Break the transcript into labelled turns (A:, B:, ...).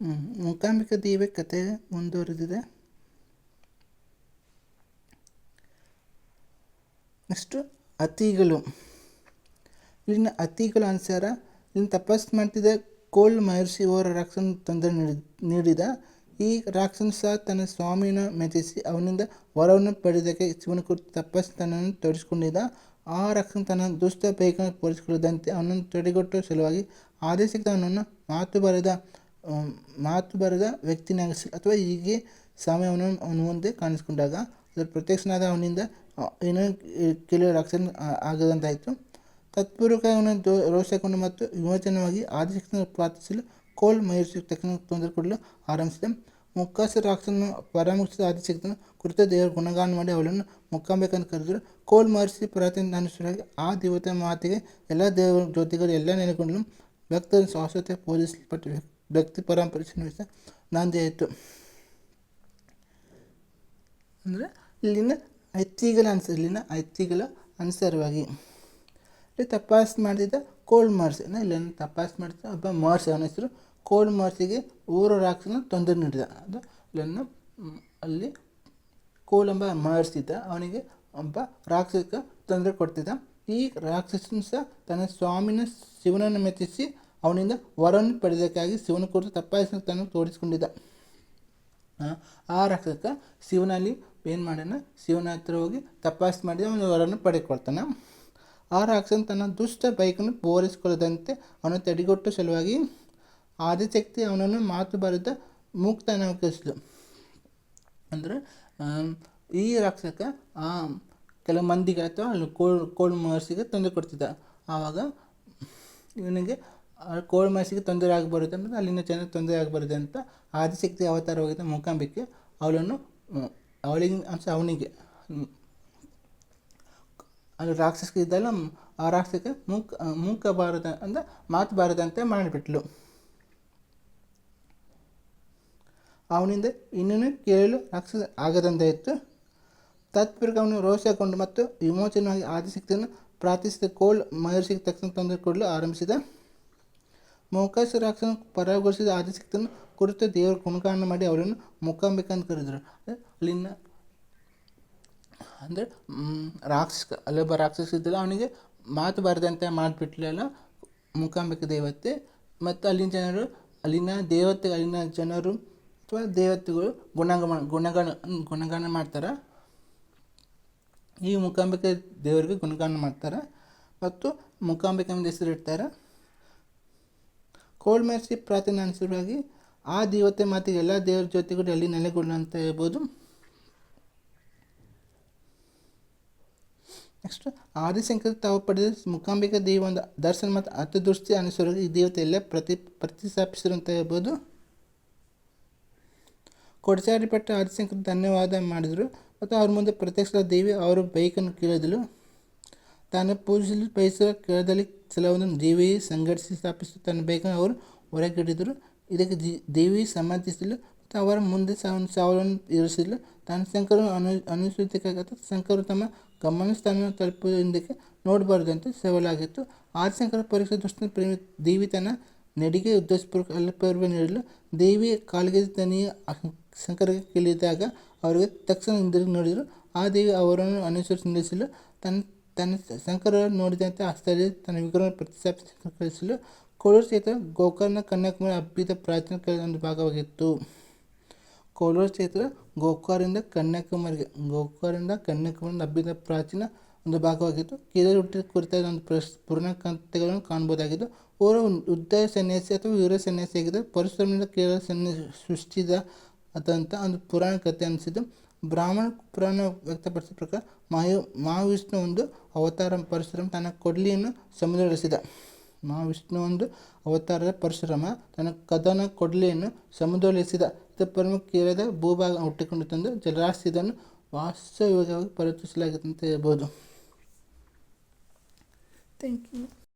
A: ಮೂಕಾಂಬಿಕಾ ದೇವಿ ಕತೆ ಮುಂದುವರೆದಿದೆ. ನೆಕ್ಸ್ಟು ಅತಿಗಳು. ಇಲ್ಲಿನ ಅತಿಗಳ ಅನುಸಾರ ಇಲ್ಲಿನ ತಪಸ್ಸು ಮಾಡ್ತಿದ್ದ ಕೋಲ್ಡ್ ಮಹರ್ಷಿ ಅವರ ರಾಕ್ಷಸನ ತೊಂದರೆ ನೀಡಿ, ನೀಡಿದ. ಈ ರಾಕ್ಷಸನ ಸಹ ತನ್ನ ಸ್ವಾಮಿನ ಮೆಚ್ಚಿಸಿ ಅವನಿಂದ ವರವನ್ನು ಪಡೆದಕ್ಕೆ ಶಿವನ ಕುರಿತು ತಪಸ್ಸು ತನ್ನನ್ನು ತೊಡಗಿಸಿಕೊಂಡಿದ್ದ ಆ ರಾಕ್ಷನ್ ತನ್ನ ದುಷ್ಟ ಬೇಗ ಪೋಲಿಸಿಕೊಳ್ಳದಂತೆ ಅವನನ್ನು ತಡೆಗಟ್ಟುವ ಸಲುವಾಗಿ ಆದೇಶಕ್ಕೆ ಅವನನ್ನು ಮಾತು ಬರೆದ. ಮಾತು ಬರೆದ ವ್ಯಕ್ತಿನಾಗಿಸಿ ಅಥವಾ ಹೀಗೆ ಸಮಯವನ್ನು ಅವನು ಮುಂದೆ ಕಾಣಿಸ್ಕೊಂಡಾಗ ಅದರ ಪ್ರತ್ಯಕ್ಷನಾದ ಅವನಿಂದ ಏನೋ ಕೆಲವು ರಕ್ಷಣೆ ಆಗದಂತಾಯಿತು. ತತ್ಪೂರ್ವಕ ಅವನ ದೋ ರೋಷಗೊಂಡು ಮತ್ತು ವಿಮೋಚನವಾಗಿ ಆದಿಶಕ್ತಿಯನ್ನು ಪ್ರಾರ್ಥಿಸಲು ಕೋಲ್ ಮಹರ್ಷಿ ತಕ್ಷಣ ತೊಂದರೆ ಕೊಡಲು ಆರಂಭಿಸಿದ. ಮುಕ್ಕಾಸ ರಾಕ್ಷಸನ್ನು ಪರಾಮರ್ಶಿಸಿದ ಆದಿಶಕ್ತಿಯನ್ನು ಕುರಿತ ದೇವರ ಗುಣಗಾನ ಮಾಡಿ ಅವಳನ್ನು ಮುಕ್ಕಾಂಬೇಕಂತ ಕರೆದರು. ಕೋಲ್ ಮಹರ್ಷಿ ಪ್ರಾರ್ಥನೆ ಅನುಸಾರವಾಗಿ ಆ ದೇವತೆ ಮಾತಿಗೆ ಎಲ್ಲ ದೇವರ ಜ್ಯೋತಿಗಳು ಎಲ್ಲ ನೆನೆಕೊಂಡು ಭಕ್ತರ ಶಾಶ್ವತ ಪೂಜಿಸಲ್ಪಟ್ಟ ಭಕ್ತಿ ಪರಂಪರೆ ನಾಂದಿ ಆಯಿತು. ಅಂದರೆ ಇಲ್ಲಿನ ಐತಿಗಳ ಅನ್ಸ ಇಲ್ಲಿನ ಐತಿಗಳ ಅನುಸಾರವಾಗಿ. ಇಲ್ಲಿ ತಪಾಸ್ ಮಾಡಿದ ಕೋಲ್ಡ್ ಮಹರ್ಷಿ ಇಲ್ಲ ತಪಾಸ್ ಮಾಡಿದ ಒಬ್ಬ ಮಾರ್ಸ್. ಅವನ ಹೆಸರು ಕೋಲ್ಡ್ ಮಾರ್ಸಿಗೆ ಊರ ರಾಕ್ಷಸನ ತೊಂದರೆ ನೀಡಿದ ಅದು ಇಲ್ಲನ್ನು ಅಲ್ಲಿ ಕೋಲ್ ಎಂಬ ಇದ್ದ. ಅವನಿಗೆ ಒಬ್ಬ ರಾಕ್ಷಸಕ್ಕೆ ತೊಂದರೆ ಕೊಡ್ತಿದ್ದ. ಈ ರಾಕ್ಷಸನು ಸಹ ತನ್ನ ಸ್ವಾಮಿನ ಶಿವನನ್ನು ಮೆಚ್ಚಿಸಿ ಅವನಿಂದ ವರವನ್ನು ಪಡೆಯೋದಕ್ಕಾಗಿ ಶಿವನ ಕುರಿತು ತಪ್ಪಾಯಿಸಿ ತನ್ನ ತೋರಿಸಿಕೊಂಡಿದ್ದ. ಆ ರಕ್ಷಕ ಶಿವನಲ್ಲಿ ಏನು ಮಾಡ್ಯಾನ? ಶಿವನ ಹತ್ರ ಹೋಗಿ ತಪಾಸ್ ಮಾಡಿದ ಅವನು ವರನ್ನು ಪಡೆದುಕೊಳ್ತಾನೆ ಆ ರಾಕ್ಷಸನ ತನ್ನ ದುಷ್ಟ ಬೈಕನ್ನು ಪೂರೈಸಿಕೊಳ್ಳದಂತೆ ಅವನು ತಡೆಗಟ್ಟು ಸಲುವಾಗಿ ಆದಿಶಕ್ತಿ ಅವನನ್ನು ಮಾತು ಬರೆದ ಮುಕ್ತನಾಗಿಸಲು ಅಂದರೆ ಈ ರಾಕ್ಷಸ ಕೆಲವು ಮಂದಿಗೆ ಅಥವಾ ಕೋಳ್ ಕೋಳ್ ಮಹರ್ಷಿಗೆ ತಂದು ಕೊಡ್ತಿದ್ದ. ಆವಾಗ ಇವನಿಗೆ ಕೋಳ್ ಮನಸ್ಸಿಗೆ ತೊಂದರೆ ಆಗಬಾರದು ಅಂದರೆ ಅಲ್ಲಿನ ಜನಕ್ಕೆ ತೊಂದರೆ ಆಗಬಾರದು ಅಂತ ಆದಿಶಕ್ತಿ ಅವತಾರವಾಗಿದ್ದ ಮೂಕಾಂಬಿಕೆ. ಅವಳನ್ನು ಅವಳಿಗೆ ಅಂಶ ಅವನಿಗೆ. ಅಲ್ಲಿ ರಾಕ್ಷಸ ಇದ್ದಲ್ಲ ಆ ರಾಕ್ಷಸಕ್ಕೆ ಮೂಕ ಮೂಕ ಬಾರದ ಅಂದರೆ ಮಾತು ಬಾರದಂತೆ ಮಾಡಿಬಿಟ್ಲು ಅವನಿಂದ ಇನ್ನೂ ಕೇಳಲು ರಾಕ್ಷಸ ಆಗದಂತೆ ಇತ್ತು. ತತ್ಪೂರ್ವಕ ಅವನು ರೋಷಗೊಂಡು ಮತ್ತು ವಿಮೋಚನವಾಗಿ ಆದಿಶಕ್ತಿಯನ್ನು ಪ್ರಾರ್ಥಿಸಿದ ಕೋಲ್ ಮಹರ್ಷಿಗೆ ತಕ್ಷಣ ತೊಂದರೆ ಕೊಡಲು ಆರಂಭಿಸಿದ. ಮೋಕಾಶ ರಾಕ್ಷಸನ ಪರಾಗೊಳಿಸಿದ ಆದಿಶಕ್ತಿಯನ್ನು ಕುರಿತು ದೇವರ ಗುಣಗಾನ ಮಾಡಿ ಅವರನ್ನು ಮುಖಾಂಬಿಕ ಅಂತ ಕರೆದರು. ಅಲ್ಲಿನ ಅಂದರೆ ರಾಕ್ಷಸ, ಅಲ್ಲೊಬ್ಬ ರಾಕ್ಷಸ ಇದ್ದಲ್ಲ ಅವನಿಗೆ ಮಾತು ಬಾರದಂತೆ ಮಾಡಿಬಿಟ್ಲಲ್ಲ ಮೂಕಾಂಬಿಕೆ ದೇವತೆ. ಮತ್ತು ಅಲ್ಲಿನ ಜನರು, ಅಲ್ಲಿನ ದೇವತೆ, ಅಲ್ಲಿನ ಜನರು ಅಥವಾ ದೇವತೆಗಳು ಗುಣಗಾನ ಗುಣಗಣ, ಗುಣಗಾನ ಮಾಡ್ತಾರೆ. ಈ ಮೂಕಾಂಬಿಕೆ ದೇವರಿಗೆ ಗುಣಗಾನ ಮಾಡ್ತಾರೆ. ಮತ್ತು ಮೂಕಾಂಬಿಕೆ ಹೆಸರಿಡ್ತಾರೆ. ಕೋಲ್ಡ್ ಮೆರ್ಸಿ ಪ್ರಾರ್ಥನೆ ಅನುಸಾರವಾಗಿ ಆ ದೇವತೆ ಮಾತಿಗೆ ಎಲ್ಲ ದೇವರ ಜೊತೆಗೂ ಅಲ್ಲಿ ನೆಲೆಗೊಂಡ ಅಂತ ಹೇಳ್ಬೋದು. ನೆಕ್ಸ್ಟ್ ಆದಿಶಂಕರ ತಾವು ಪಡೆದ ಮೂಕಾಂಬಿಕಾ ದೇವಿ ಒಂದು ದರ್ಶನ ಮತ್ತು ಅತಿದೃಷ್ಟಿ ಅನುಸಾರವಾಗಿ ಈ ದೇವತೆ ಎಲ್ಲ ಪ್ರತಿ ಪ್ರತಿಷ್ಠಾಪಿಸಿರು ಅಂತ ಹೇಳ್ಬೋದು. ಕೊಡಚಾರಿಪಟ್ಟ ಆದಿಶಂಕರ್ ಧನ್ಯವಾದ ಮಾಡಿದರು. ಮತ್ತು ಅವ್ರ ಮುಂದೆ ಪ್ರತ್ಯಕ್ಷ ದೇವಿ ಅವರು ಬೈಕನ್ನು ಕೇಳಿದಳು ತಾನು ಪೂಜಿಸಲು ಬಯಸುವ ಕೇಳದಲ್ಲಿ ಕೆಲವೊಂದು ದೇವಿ ಸಂಘಟಿಸಿ ಸ್ಥಾಪಿಸಿ ತನ್ನ ಅವರು ಹೊರಗಿಡಿದರು ಇದಕ್ಕೆ ದೇವಿ ಸಮ್ಮತಿಸಲು ಅವರ ಮುಂದೆ ಸಾವನ್ನು ಸಾವಲನ್ನು ಇರಿಸಲು ತಾನು ಶಂಕರ ಅನು ಅನುಸೂತಿಕಾಗತ್ತ ಶಂಕರು ತಮ್ಮ ಗಮನ ಸ್ಥಾನವನ್ನು ತಲುಪುವುದಕ್ಕೆ ಹಿಂದಕ್ಕೆ ನೋಡಬಾರ್ದಂತೆ ಸವಾಲಾಗಿತ್ತು. ಆದಿಶಂಕರ ಪರೀಕ್ಷೆ ದೃಷ್ಟಿ ಪ್ರೇಮಿ, ದೇವಿ ತನ್ನ ನಡಿಗೆ ಉದ್ದೇಶಪೂರ್ವಕ ಅಲ್ಪರ್ವ ನೀಡಲು ದೇವಿ ಕಾಲಿಗೆ ತನಿಯ ಶಂಕರಿಗೆ ಕೇಳಿದಾಗ ಅವರಿಗೆ ತಕ್ಷಣ ಹಿಂದಿರುಗಿ ನೋಡಿದರು. ಆ ದೇವಿ ಅವರನ್ನು ಅನುಸರಿಸಿ ನಿಲ್ಲಿಸಲು ತನ್ನ ತನ್ನ ಶಂಕರ ನೋಡಿದಂತೆ ಆಶ್ಚರ್ಯ ತನ್ನ ವಿಗ್ರಹ ಪ್ರತಿಷ್ಠಾಪಿಸಲು ಕೋಲೂರು ಕ್ಷೇತ್ರ ಗೋಕರ್ಣ ಕನ್ಯಾಕುಮಾರಿ ಅಬ್ಬಿದ ಪ್ರಾಚೀನ ಕಲೆಯ ಒಂದು ಭಾಗವಾಗಿತ್ತು. ಕೋಲೂರು ಕ್ಷೇತ್ರ ಗೋಕರ್ಣದ ಕನ್ಯಾಕುಮಾರಿಗೆ ಗೋಕಾರಿಂದ ಕನ್ಯಾಕುಮಾರಿ ಹಬ್ಬಿದ ಪ್ರಾಚೀನ ಒಂದು ಭಾಗವಾಗಿತ್ತು. ಕೇರಳ ಹುಟ್ಟಿದ ಕುರಿತಾದ ಒಂದು ಪ್ರಶ್, ಪುರಾಣ ಕಥೆಗಳನ್ನು ಓರ ಅವರು ಉದ್ದ ಸನ್ಯಾಸಿ ಅಥವಾ ವೀರ ಸನ್ಯಾಸಿಯಾಗಿದ್ದರು ಪರಶುರಾಮನಿಂದ ಕೇರಳ ಸನ್ಯಾಸಿ ಸೃಷ್ಟಿಸಿದ ಅದಂತ ಒಂದು ಪುರಾಣ ಕಥೆ ಅನಿಸಿದ್ದು ಬ್ರಾಹ್ಮಣ ಪುರಾಣ ವ್ಯಕ್ತಪಡಿಸಿದ ಪ್ರಕಾರ ಮಹಾಯು ಮಹಾವಿಷ್ಣು ಒಂದು ಅವತಾರ ಪರಶುರಾಮ ತನ್ನ ಕೊಡ್ಲಿಯನ್ನು ಸಮುದ್ರಡಿಸಿದ ಮಹಾವಿಷ್ಣು ಒಂದು ಅವತಾರದ ಪರಶುರಾಮ ತನ್ನ ಕದನ ಕೊಡ್ಲಿಯನ್ನು ಸಮುದ್ರದಲ್ಲಿಸಿದ. ಇದು ಪ್ರಮುಖವಾದ ಭೂಭಾಗ ಹುಟ್ಟಿಕೊಂಡು ತಂದು ಜಲರಾಶಿಯನ್ನು ವಾಸ್ತವಿಕವಾಗಿ ಪರಿವರ್ತಿಸಲಾಗಿದೆ ಅಂತ ಹೇಳ್ಬೋದು. Thank you